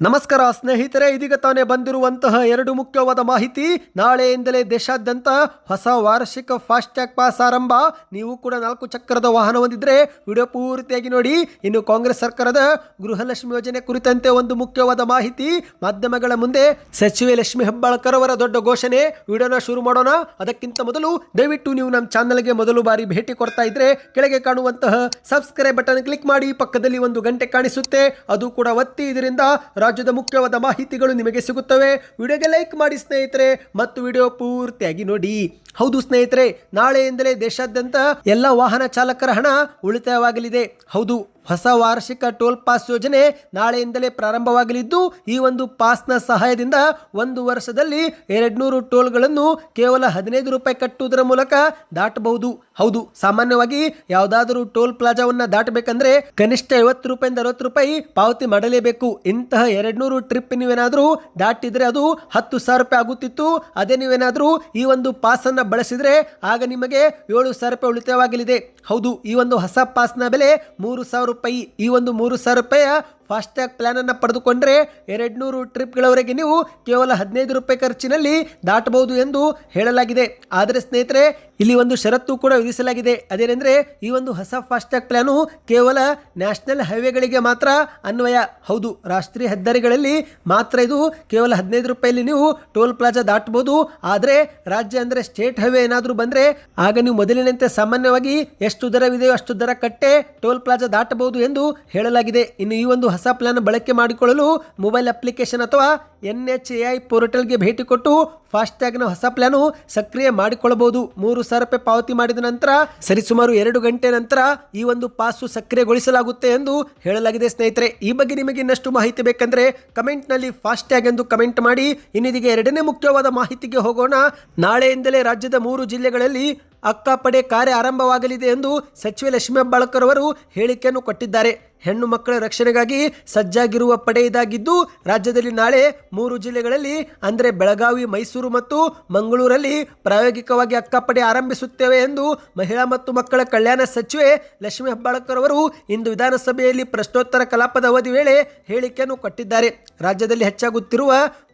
ನಮಸ್ಕಾರ ಸ್ನೇಹಿತರೆ, ಇದೀಗ ತಾನೇ ಬಂದಿರುವಂತಹ ಎರಡು ಮುಖ್ಯವಾದ ಮಾಹಿತಿ. ನಾಳೆಯಿಂದಲೇ ದೇಶಾದ್ಯಂತ ಹೊಸ ವಾರ್ಷಿಕ ಫಾಸ್ಟ್ಯಾಗ್ ಪಾಸ್ ಆರಂಭ. ನೀವು ಕೂಡ ನಾಲ್ಕು ಚಕ್ರದ ವಾಹನ ಹೊಂದಿದ್ರೆ ವಿಡಿಯೋ ಪೂರ್ತಿಯಾಗಿ ನೋಡಿ. ಇನ್ನು ಕಾಂಗ್ರೆಸ್ ಸರ್ಕಾರದ ಗೃಹಲಕ್ಷ್ಮಿ ಯೋಜನೆ ಕುರಿತಂತೆ ಒಂದು ಮುಖ್ಯವಾದ ಮಾಹಿತಿ. ಮಾಧ್ಯಮಗಳ ಮುಂದೆ ಸಚಿವೆ ಲಕ್ಷ್ಮಿ ಹೆಬ್ಬಾಳ್ಕರ್ ಅವರ ದೊಡ್ಡ ಘೋಷಣೆ. ವಿಡಿಯೋನ ಶುರು ಮಾಡೋಣ. ಅದಕ್ಕಿಂತ ಮೊದಲು ದಯವಿಟ್ಟು ನೀವು ನಮ್ಮ ಚಾನಲ್ಗೆ ಮೊದಲು ಬಾರಿ ಭೇಟಿ ಕೊಡ್ತಾ ಇದ್ರೆ ಕೆಳಗೆ ಕಾಣುವಂತಹ ಸಬ್ಸ್ಕ್ರೈಬ್ ಬಟನ್ ಕ್ಲಿಕ್ ಮಾಡಿ. ಪಕ್ಕದಲ್ಲಿ ಒಂದು ಗಂಟೆ ಕಾಣಿಸುತ್ತೆ. ಅದು ಕೂಡ ಒತ್ತಿ. ಇದರಿಂದ ರಾಜ್ಯದ ಮುಖ್ಯವಾದ ಮಾಹಿತಿಗಳು ನಿಮಗೆ ಸಿಗುತ್ತವೆ. ವಿಡಿಯೋಗೆ ಲೈಕ್ ಮಾಡಿ ಸ್ನೇಹಿತರೆ, ಮತ್ತು ವಿಡಿಯೋ ಪೂರ್ತಿಯಾಗಿ ನೋಡಿ. ಹೌದು ಸ್ನೇಹಿತರೆ, ನಾಳೆಯಿಂದಲೇ ದೇಶಾದ್ಯಂತ ಎಲ್ಲ ವಾಹನ ಚಾಲಕರ ಹಣ ಉಳಿತಾಯವಾಗಲಿದೆ. ಹೌದು. ಹೊಸ ವಾರ್ಷಿಕ ಟೋಲ್ ಪಾಸ್ ಯೋಜನೆ ನಾಳೆಯಿಂದಲೇ ಪ್ರಾರಂಭವಾಗಲಿದ್ದು, ಈ ಒಂದು ಪಾಸ್ನ ಸಹಾಯದಿಂದ ಒಂದು ವರ್ಷದಲ್ಲಿ ಎರಡ್ನೂರು ಟೋಲ್ಗಳನ್ನು ಕೇವಲ ಹದಿನೈದು ರೂಪಾಯಿ ಕಟ್ಟುವುದರ ಮೂಲಕ ದಾಟಬಹುದು. ಹೌದು, ಸಾಮಾನ್ಯವಾಗಿ ಯಾವುದಾದರೂ ಟೋಲ್ ಪ್ಲಾಜಾವನ್ನ ದಾಟಬೇಕಂದ್ರೆ ಕನಿಷ್ಠ ಐವತ್ತು ರೂಪಾಯಿಂದ ಅರವತ್ತು ರೂಪಾಯಿ ಪಾವತಿ ಮಾಡಲೇಬೇಕು. ಇಂತಹ ಎರಡ್ನೂರು ಟ್ರಿಪ್ ನೀವೇನಾದರೂ ದಾಟಿದರೆ ಅದು ಹತ್ತು ಸಾವಿರ ರೂಪಾಯಿ ಆಗುತ್ತಿತ್ತು. ಅದೇ ನೀವೇನಾದರೂ ಈ ಒಂದು ಪಾಸ್ ಬಳಸಿದರೆ ಬಳಸಿದ್ರೆ ಆಗ ನಿಮಗೆ ಏಳು ಸಾವಿರ ರೂಪಾಯಿ ಉಳಿತಾಯವಾಗಲಿದೆ. ಹೌದು, ಈ ಒಂದು ಹೊಸ ಪಾಸ್ನ ಬೆಲೆ ಮೂರು ಸಾವಿರ ರೂಪಾಯಿ ಈ ಒಂದು ಮೂರು ಸಾವಿರ ರೂಪಾಯಿಯ ಫಾಸ್ಟ್ಯಾಗ್ ಪ್ಲ್ಯಾನನ್ನು ಪಡೆದುಕೊಂಡ್ರೆ ಎರಡು ನೂರು ಟ್ರಿಪ್ಗಳವರೆಗೆ ನೀವು ಕೇವಲ ಹದಿನೈದು ರೂಪಾಯಿ ಖರ್ಚಿನಲ್ಲಿ ದಾಟಬಹುದು ಎಂದು ಹೇಳಲಾಗಿದೆ. ಆದರೆ ಸ್ನೇಹಿತರೆ, ಇಲ್ಲಿ ಒಂದು ಷರತ್ತು ಕೂಡ ವಿಧಿಸಲಾಗಿದೆ. ಅದೇನೆಂದರೆ, ಈ ಒಂದು ಹೊಸ ಫಾಸ್ಟ್ಯಾಗ್ ಪ್ಲ್ಯಾನು ಕೇವಲ ನ್ಯಾಷನಲ್ ಹೈವೇಗಳಿಗೆ ಮಾತ್ರ ಅನ್ವಯ. ಹೌದು, ರಾಷ್ಟ್ರೀಯ ಹೆದ್ದಾರಿಗಳಲ್ಲಿ ಮಾತ್ರ ಇದು ಕೇವಲ ಹದಿನೈದು ರೂಪಾಯಲ್ಲಿ ನೀವು ಟೋಲ್ ಪ್ಲಾಜಾ ದಾಟಬಹುದು. ಆದರೆ, ರಾಜ್ಯ ಅಂದರೆ ಸ್ಟೇಟ್ ಹೈವೇ ಏನಾದರೂ ಬಂದರೆ, ಆಗ ನೀವು ಮೊದಲಿನಂತೆ ಸಾಮಾನ್ಯವಾಗಿ ಎಷ್ಟು ದರವಿದೆಯೋ ಅಷ್ಟು ದರ ಕಟ್ಟೆ ಟೋಲ್ ಪ್ಲಾಜಾ ದಾಟಬಹುದು ಎಂದು ಹೇಳಲಾಗಿದೆ. ಇನ್ನು ಈ ಒಂದು ಹೊಸ ಪ್ಲಾನ್ ಬಳಕೆ ಮಾಡಿಕೊಳ್ಳಲು ಮೊಬೈಲ್ ಅಪ್ಲಿಕೇಶನ್ ಅಥವಾ ಎನ್ ಎಚ್ ಎ ಐ ಪೋರ್ಟಲ್ಗೆ ಭೇಟಿ ಕೊಟ್ಟು ಫಾಸ್ಟ್ಯಾಗ್ನ ಹೊಸ ಪ್ಲಾನು ಸಕ್ರಿಯ ಮಾಡಿಕೊಳ್ಳಬಹುದು. ಮೂರು ಸಾವಿರ ರೂಪಾಯಿ ಪಾವತಿ ಮಾಡಿದ ನಂತರ, ಸರಿಸುಮಾರು ಎರಡು ಗಂಟೆ ನಂತರ ಈ ಒಂದು ಪಾಸು ಸಕ್ರಿಯಗೊಳಿಸಲಾಗುತ್ತೆ ಎಂದು ಹೇಳಲಾಗಿದೆ ಸ್ನೇಹಿತರೆ. ಈ ಬಗ್ಗೆ ನಿಮಗೆ ಇನ್ನಷ್ಟು ಮಾಹಿತಿ ಬೇಕಂದ್ರೆ ಕಮೆಂಟ್ನಲ್ಲಿ ಫಾಸ್ಟ್ಯಾಗ್ ಎಂದು ಕಮೆಂಟ್ ಮಾಡಿ. ಇನ್ನಿದಿಗೆ ಎರಡನೇ ಮುಖ್ಯವಾದ ಮಾಹಿತಿಗೆ ಹೋಗೋಣ. ನಾಳೆಯಿಂದಲೇ ರಾಜ್ಯದ ಮೂರು ಜಿಲ್ಲೆಗಳಲ್ಲಿ ಅಕ್ಕಪಡೆ ಕಾರ್ಯ ಆರಂಭವಾಗಲಿದೆ ಎಂದು ಸಚಿವೆ ಲಕ್ಷ್ಮೀ ಹೆಬ್ಬಾಳ್ಕರ್ ಅವರು ಹೇಳಿಕೆಯನ್ನು ಕೊಟ್ಟಿದ್ದಾರೆ. ಹೆಣ್ಣು ಮಕ್ಕಳ ರಕ್ಷಣೆಗಾಗಿ ಸಜ್ಜಾಗಿರುವ ಪಡೆ ಇದಾಗಿದ್ದು, ರಾಜ್ಯದಲ್ಲಿ ನಾಳೆ ಮೂರು ಜಿಲ್ಲೆಗಳಲ್ಲಿ, ಅಂದರೆ ಬೆಳಗಾವಿ, ಮೈಸೂರು ಮತ್ತು ಮಂಗಳೂರಲ್ಲಿ ಪ್ರಾಯೋಗಿಕವಾಗಿ ಅಕ್ಕಪಡೆ ಆರಂಭಿಸುತ್ತೇವೆ ಎಂದು ಮಹಿಳಾ ಮತ್ತು ಮಕ್ಕಳ ಕಲ್ಯಾಣ ಸಚಿವೆ ಲಕ್ಷ್ಮಿ ಹೆಬ್ಬಾಳ್ಕರ್ ಅವರು ಇಂದು ವಿಧಾನಸಭೆಯಲ್ಲಿ ಪ್ರಶ್ನೋತ್ತರ ಕಲಾಪದ ಅವಧಿ ವೇಳೆ ಹೇಳಿಕೆಯನ್ನು ಕೊಟ್ಟಿದ್ದಾರೆ. ರಾಜ್ಯದಲ್ಲಿ ಹೆಚ್ಚಾಗುತ್ತಿರುವ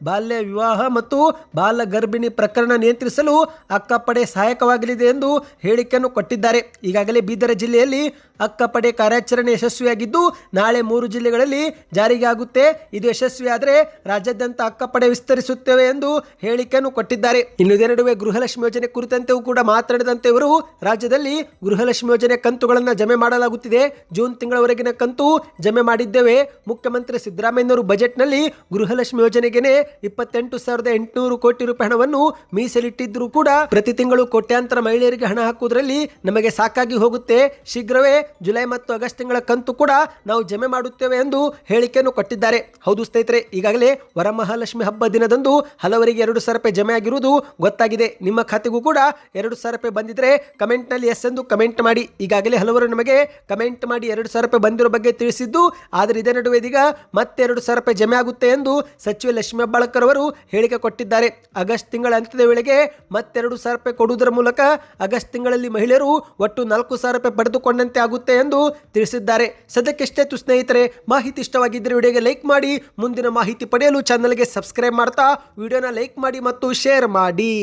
ಬಾಲ್ಯ ವಿವಾಹ ಮತ್ತು ಬಾಲ ಗರ್ಭಿಣಿ ಪ್ರಕರಣ ನಿಯಂತ್ರಿಸಲು ಅಕ್ಕಪಡೆ ಸಹಾಯಕವಾಗಲಿದೆ ಎಂದು ಹೇಳಿಕೆಯನ್ನು ಕೊಟ್ಟಿದ್ದಾರೆ. ಈಗಾಗಲೇ ಬೀದರ ಜಿಲ್ಲೆಯಲ್ಲಿ ಅಕ್ಕಪಡೆ ಕಾರ್ಯಾಚರಣೆ ಯಶಸ್ವಿಯಾಗಿದ್ದು, ನಾಳೆ ಮೂರು ಜಿಲ್ಲೆಗಳಲ್ಲಿ ಜಾರಿಗೆ ಆಗುತ್ತೆ. ಇದು ಯಶಸ್ವಿಯಾದರೆ ರಾಜ್ಯಾದ್ಯಂತ ಅಕ್ಕಪಡೆ ವಿಸ್ತರಿಸುತ್ತೇವೆ ಎಂದು ಹೇಳಿಕೆಯನ್ನು ಕೊಟ್ಟಿದ್ದಾರೆ. ಇನ್ನು ನಡುವೆ ಗೃಹಲಕ್ಷ್ಮಿ ಯೋಜನೆ ಕುರಿತಂತೆಯೂ ಕೂಡ ಮಾತನಾಡಿದಂತೆ ಇವರು, ರಾಜ್ಯದಲ್ಲಿ ಗೃಹಲಕ್ಷ್ಮಿ ಯೋಜನೆ ಕಂತುಗಳನ್ನು ಜಮೆ ಮಾಡಲಾಗುತ್ತಿದೆ. ಜೂನ್ ತಿಂಗಳವರೆಗಿನ ಕಂತು ಜಮೆ ಮಾಡಿದ್ದೇವೆ. ಮುಖ್ಯಮಂತ್ರಿ ಸಿದ್ದರಾಮಯ್ಯನವರು ಬಜೆಟ್ನಲ್ಲಿ ಗೃಹಲಕ್ಷ್ಮಿ ಯೋಜನೆಗೆನೆ ಇಪ್ಪತ್ತೆಂಟು ಸಾವಿರದ ಎಂಟುನೂರು ಕೋಟಿ ರೂಪಾಯಿ ಹಣವನ್ನು ಮೀಸಲಿಟ್ಟಿದ್ದರೂ ಕೂಡ ಪ್ರತಿ ತಿಂಗಳು ಕೋಟ್ಯಾಂತರ ಮಹಿಳೆಯರಿಗೆ ಹಣ ಹಾಕುವುದರಲ್ಲಿ ನಮಗೆ ಸಾಕಾಗಿ ಹೋಗುತ್ತೆ. ಶೀಘ್ರವೇ ಜುಲೈ ಮತ್ತು ಆಗಸ್ಟ್ ತಿಂಗಳ ಕಂತು ಕೂಡ ನಾವು ಜಮೆ ಮಾಡುತ್ತೇವೆ ಎಂದು ಹೇಳಿಕೆಯನ್ನು ಕೊಟ್ಟಿದ್ದಾರೆ. ಹೌದು ಸ್ನೇಹಿತರೆ, ಈಗಾಗಲೇ ವರಮಹಾಲಕ್ಷ್ಮಿ ಹಬ್ಬ ದಿನದಂದು ಹಲವರಿಗೆ ಎರಡು ಸಾವಿರ ರೂಪಾಯಿ ಜಮೆ ಆಗಿರುವುದು ಗೊತ್ತಾಗಿದೆ. ನಿಮ್ಮ ಖಾತೆಗೂ ಕೂಡ ಎರಡು ಸಾವಿರ ರೂಪಾಯಿ ಬಂದಿದ್ರೆ ಕಮೆಂಟ್ನಲ್ಲಿ ಎಸ್ ಎಂದು ಕಮೆಂಟ್ ಮಾಡಿ. ಈಗಾಗಲೇ ಹಲವರು ನಮಗೆ ಕಮೆಂಟ್ ಮಾಡಿ ಎರಡು ಸಾವಿರ ರೂಪಾಯಿ ಬಂದಿರೋ ಬಗ್ಗೆ ತಿಳಿಸಿದ್ದು, ಆದರೆ ಇದೇ ನಡುವೆ ಇದೀಗ ಮತ್ತೆ ಎರಡು ಸಾವಿರ ರೂಪಾಯಿ ಜಮೆ ಆಗುತ್ತೆ ಎಂದು ಸಚಿವ ಲಕ್ಷ್ಮೀ ಹೆಬ್ಬಾಳ್ಕರ್ ಅವರು ಹೇಳಿಕೆ ಕೊಟ್ಟಿದ್ದಾರೆ. ಆಗಸ್ಟ್ ತಿಂಗಳ ಅಂತ್ಯದ ವೇಳೆಗೆ ಮತ್ತೆರಡು ಸಾವಿರ ರೂಪಾಯಿ ಕೊಡುವುದರ ಮೂಲಕ ಆಗಸ್ಟ್ ತಿಂಗಳಲ್ಲಿ ಮಹಿಳೆಯರು ಒಟ್ಟು ನಾಲ್ಕು ಸಾವಿರ ರೂಪಾಯಿ ಪಡೆದುಕೊಂಡಂತೆ ಆಗುತ್ತೆ ಎಂದು ತಿಳಿಸಿದ್ದಾರೆ. ಸದ್ಯಕ್ಕೆಷ್ಟೇ ಸ್ನೇಹಿತರೆ, ಮಾಹಿತಿ ಇಷ್ಟವಾಗಿದ್ದರೆ ವಿಡಿಯೋಗೆ ಲೈಕ್ ಮಾಡಿ, ಮುಂದಿನ ಮಾಹಿತಿ ಪಡೆಯಲು ಚಾನಲ್ಗೆ ಸಬ್ಸ್ಕ್ರೈಬ್ ಮಾಡ್ತಾ ವಿಡಿಯೋನ ಲೈಕ್ ಮಾಡಿ ಮತ್ತು ಶೇರ್ ಮಾಡಿ.